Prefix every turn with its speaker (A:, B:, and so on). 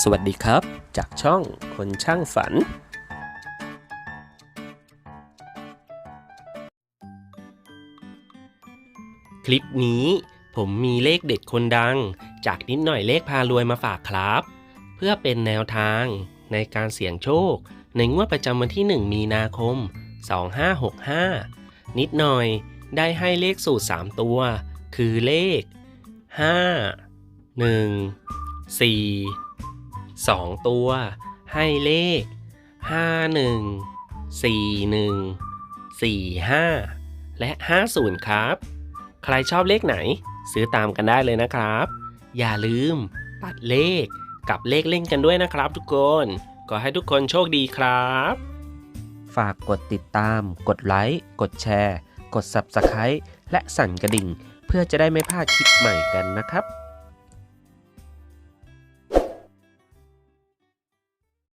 A: สวัสดีครับ จากช่องคนช่างฝัน คลิปนี้ผมมีเลขเด็ดคนดัง จากนิดหน่อยเลขพารวยมาฝากครับ เพื่อเป็นแนวทางในการเสี่ยงโชค ในงวดประจำวันที่ 1 มีนาคม 2565 นิดหน่อยได้ให้เลขสูตร 3 ตัว คือเลข 5 1 4 2 ตัว ให้เลข 51 41 45 และ 50 ครับ ใครชอบเลขไหน ซื้อตามกันได้เลยนะครับ อย่าลืมตัดเลขกับเลขเล่นกันด้วยนะครับทุกคนก็ให้ทุกคนโชคดีครับ ฝากกดติดตาม กดไลค์ กดแชร์ กด Subscribe และสั่นกระดิ่ง เพื่อจะได้ไม่พลาดคลิปใหม่กันนะครับ